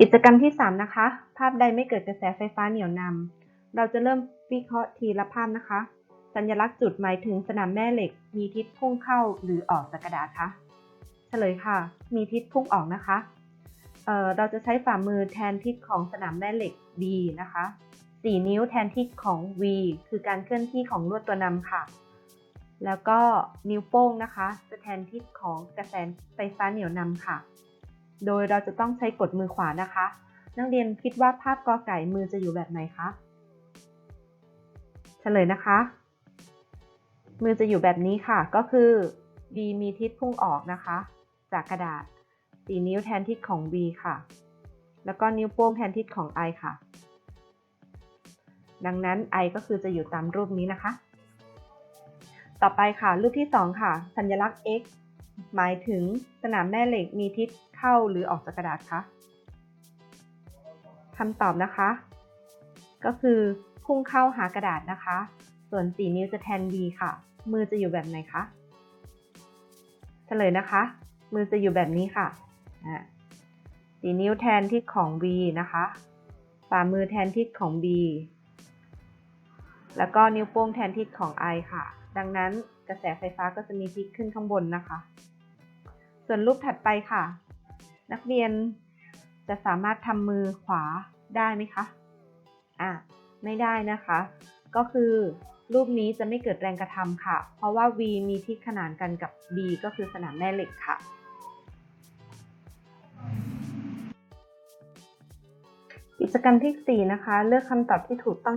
กิจกรรมที่ 3 นะคะ ภาพใดไม่เกิดกระแสไฟฟ้าเหนี่ยวนำเราจะเริ่มวิเคราะห์ทีละภาพนะคะ สัญลักษณ์จุดหมายถึงสนามแม่เหล็ก มีทิศพุ่งเข้าหรือออกจากกระดาษคะ เฉลยค่ะ มีทิศพุ่งออกนะคะเอ่อเราจะใช้ฝ่ามือแทนทิศของสนามแม่เหล็ก D นะคะ 4 นิ้วแทนทิศของ V คือการเคลื่อนที่ของลวดตัวนำค่ะ แล้วก็นิ้วโป้งนะคะ จะแทนทิศของกระแสไฟฟ้าเหนี่ยวนำค่ะ โดยเราจะต้องใช้กดมือขวานะคะ นักเรียนคิดว่าภาพกอไก่มือจะอยู่แบบไหนคะเฉลยนะคะ มือจะอยู่แบบนี้ค่ะ ก็คือ B มีทิศพุ่งออกนะคะ จากกระดาษ 4 นิ้วแทนทิศของ B ค่ะ แล้วก็นิ้วโป้งแทนทิศของ I ค่ะ ดังนั้น I ก็คือจะอยู่ตามรูปนี้นะคะ ต่อไปค่ะ รูปที่ 2 ค่ะ สัญลักษณ์ X หมายถึงสนามแม่เหล็กมีทิศเข้าหรือออกจากกระดาษคะคำตอบนะคะ ก็คือพุ่งเข้าหากระดาษนะคะ ส่วน4นิ้วจะแทน B ค่ะ มือจะอยู่แบบไหนคะเฉลยนะคะ มือจะอยู่แบบนี้ค่ะสีนิ้วแทนทิศของ B นะคะฝ่ามือแทนทิศของ B แล้วก็นิ้วโป้งแทนทิศของ I ค่ะ ดังนั้นกระแสไฟฟ้าก็จะมีทิศขึ้นข้างบนนะคะ ส่วนรูปถัดไปค่ะ นักเรียนจะสามารถทำมือขวาได้ไหมคะ อะ ไม่ได้นะคะ ก็คือรูปนี้จะไม่เกิดแรงกระทำค่ะ เพราะว่า V มีทิศขนานกันกับ B ก็คือสนามแม่เหล็กค่ะ กิจกรรมที่ 4 นะคะ เลือกคำตอบที่ถูกต้อง